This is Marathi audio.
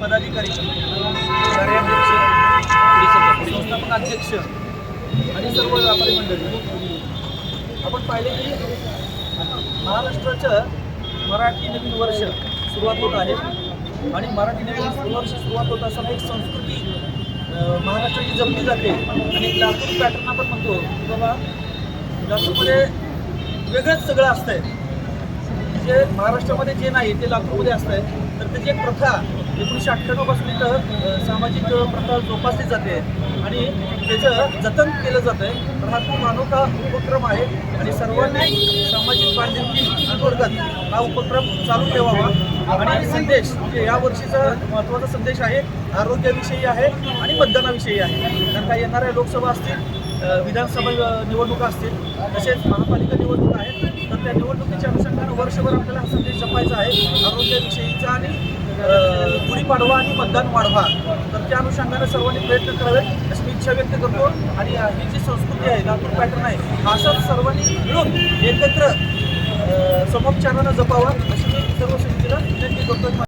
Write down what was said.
पदाधिकारी संस्थापक अध्यक्ष आणि सर्व व्यापारी मंडळी. आपण पाहिले की महाराष्ट्राचं मराठी नवीन वर्ष सुरुवात होत आहे. आणि मराठी नवीन वर्ष सुरुवात होत असताना एक संस्कृती महाराष्ट्राची जपली जाते. आणि लातूर पॅटर्न आपण म्हणतो बाबा लातूरमध्ये वेगळंच सगळं असतंय. जे महाराष्ट्रामध्ये जे नाही ते लातूरमध्ये असतंय. तर त्याची एक प्रथा एकोणीसशे अठ्ठ्याण्णवपासून इथं सामाजिक प्रथा जोपासली जाते आणि त्याचं जतन केलं जातं आहे तर हा खूप अनोखा उपक्रम आहे आणि सर्वांनी सामाजिक बांधिलकी अंतर्गत हा उपक्रम चालू ठेवावा. आणि संदेश म्हणजे या वर्षीचा महत्त्वाचा संदेश आहे आरोग्याविषयी आहे आणि मतदानाविषयी आहे. कारण का येणाऱ्या लोकसभा असतील विधानसभा निवडणुका असतील तसेच महापालिका निवडणूक आहेत तर त्या निवडणुकीच्या अनुषंगानं वर्षभर आपल्याला हा संदेश जपायचा आहे. आरोग्याविषयीचा आणि गुढीपाडवा आणि मतदान वाढवा. तर त्या अनुषंगाने सर्वांनी प्रयत्न करावे अशी मी इच्छा व्यक्त करतो. आणि ही जी संस्कृती आहे लातूर पॅटर्न आहे हा सर्वांनी मिळून एकत्र समोपचारानं जपावा अशी मी सर्व